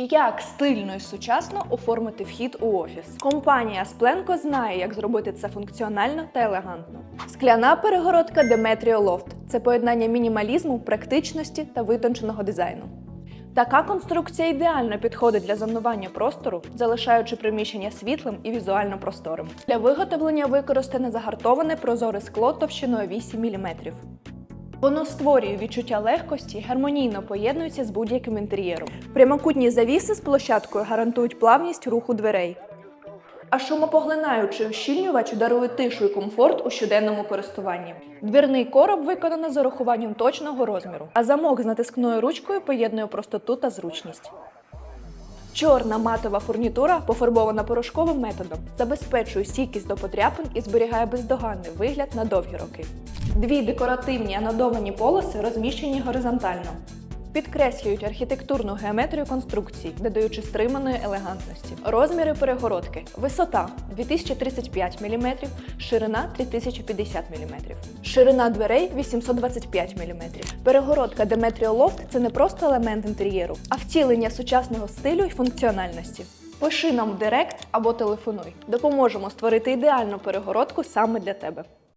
Як стильно і сучасно оформити вхід у офіс? Компанія Спленко знає, як зробити це функціонально та елегантно. Скляна перегородка Demetrio Loft – це поєднання мінімалізму, практичності та витонченого дизайну. Така конструкція ідеально підходить для зонування простору, залишаючи приміщення світлим і візуально просторим. Для виготовлення використане загартоване прозоре скло товщиною 8 мм. Воно створює відчуття легкості, гармонійно поєднується з будь-яким інтер'єром. Прямокутні завіси з площадкою гарантують плавність руху дверей. А шумопоглинаючий ущільнювач дарує тишу і комфорт у щоденному користуванні. Двірний короб виконано з урахуванням точного розміру, а замок з натискною ручкою поєднує простоту та зручність. Чорна матова фурнітура, пофарбована порошковим методом, забезпечує стійкість до подряпин і зберігає бездоганний вигляд на довгі роки. Дві декоративні анодовані полоси розміщені горизонтально. Підкреслюють архітектурну геометрію конструкції, додаючи стриманої елегантності. Розміри перегородки: висота 2035 мм, ширина 3050 мм. Ширина дверей 825 мм. Перегородка Demetrio Loft – це не просто елемент інтер'єру, а втілення сучасного стилю і функціональності. Пиши нам в директ або телефонуй. Допоможемо створити ідеальну перегородку саме для тебе.